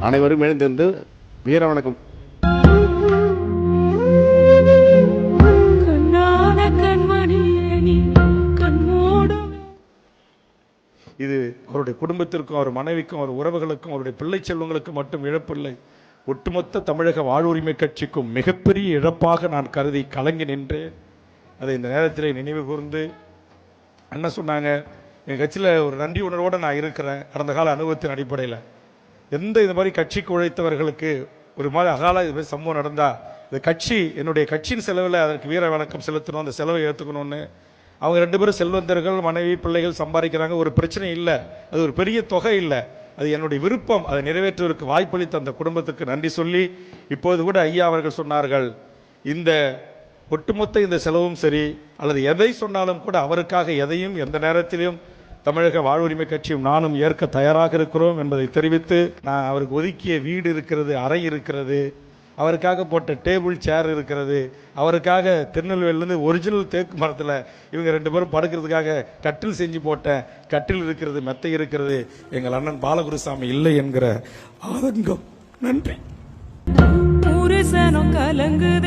அனைவரும் எழுந்திருந்து வீர வணக்கம். இது அவருடைய குடும்பத்திற்கும் அவர் மனைவிக்கும் அவர் உறவுகளுக்கும் அவருடைய பிள்ளை செல்வங்களுக்கும் மட்டும் இழப்பில்லை. ஒட்டுமொத்த தமிழக வாழ்வுரிமை கட்சிக்கும் மிகப்பெரிய இழப்பாக நான் கருதி கலங்கி நின்றேன். அதை இந்த நேரத்தில் நினைவு கூர்ந்து என்ன சொன்னாங்க எங்கள் கட்சியில் ஒரு நன்றி உணர்வோடு நான் இருக்கிறேன். கடந்த கால அனுபவத்தின் அடிப்படையில். எந்த இந்த மாதிரி கட்சிக்கு உழைத்தவர்களுக்கு ஒரு மாதிரி அகால இது மாதிரி சம்பவம் நடந்தால் இந்த கட்சி என்னுடைய கட்சியின் செலவில் அதற்கு வீர வணக்கம் செலுத்தணும் அந்த செலவை ஏற்றுக்கணும்னு அவங்க ரெண்டு பேரும் செல்வந்தர்கள் மனைவி பிள்ளைகள் சம்பாதிக்கிறாங்க ஒரு பிரச்சனை இல்லை. அது ஒரு பெரிய தொகை இல்லை. அது என்னுடைய விருப்பம். அதை நிறைவேற்றுவதற்கு வாய்ப்பளித்த அந்த குடும்பத்துக்கு நன்றி சொல்லி இப்போது கூட ஐயா அவர்கள் சொன்னார்கள் இந்த ஒட்டுமொத்த இந்த செலவும் சரி அல்லது எதை சொன்னாலும் கூட அவருக்காக எதையும் எந்த நேரத்திலும் தமிழக வாழ்வுரிமை கட்சியும் நானும் ஏற்க தயாராக இருக்கிறோம் என்பதை தெரிவித்து நான் அவருக்கு ஒதுக்கிய வீடு இருக்கிறது அறை இருக்கிறது அவருக்காக போட்ட டேபிள் சேர் இருக்கிறது அவருக்காக திருநெல்வேலியிலேருந்து ஒரிஜினல் தேக்கு மரத்தில் இவங்க ரெண்டு பேரும் படுக்கிறதுக்காக கட்டில் செஞ்சு போட்டேன் கட்டில் இருக்கிறது மெத்தை இருக்கிறது எங்கள் அண்ணன் பாலகுருசாமி இல்லை என்கிற ஆதங்கம். நன்றி. கலங்கு